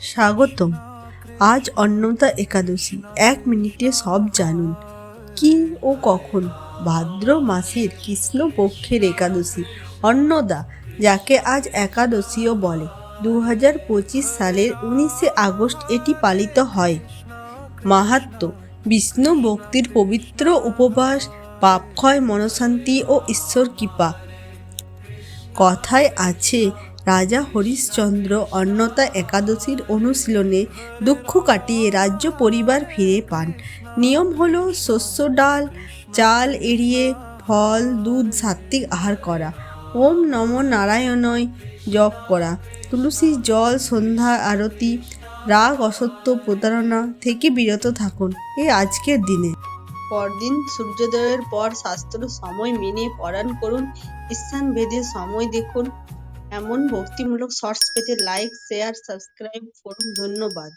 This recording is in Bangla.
স্বাগতম। আজ অন্নদা একাদশী। এক মিনিটে সব জানুন। কি ও কখন? ভাদ্র মাসের কৃষ্ণপক্ষের একাদশী। অন্নদা, যাকে আজ একাদশীও বলে দু হাজার পঁচিশ সালের উনিশে আগস্ট এটি পালিত হয়। মাহাত্ম্য বিষ্ণু ভক্তির পবিত্র উপবাস, পাপক্ষয়, মনশান্তি ও ঈশ্বর কৃপা। কথায় আছে রাজা হরিশ্চন্দ্র অন্নতা একাদশীর অনুশীলনে দুঃখ কাটিয়ে রাজ্য পরিবার ফিরে পান। নিয়ম হল শস্য, ডাল, চাল এড়িয়ে ফল, দুধ, সাত্ত্বিক আহার করা। ওম নম নারায়ণয় জপ করা। তুলসী জল, সন্ধ্যা আরতি, রাগ, অসত্য প্রতারণা থেকে বিরত থাকুন এই আজকের দিনে। পরদিন সূর্যোদয়ের পর শাস্ত্র সময় মেনে পরাণ করুন। স্থান ভেদে সময় দেখুন। এমন ভক্তিমূলক শর্টস পেতে লাইক শেয়ার সাবস্ক্রাইব করুন। ধন্যবাদ।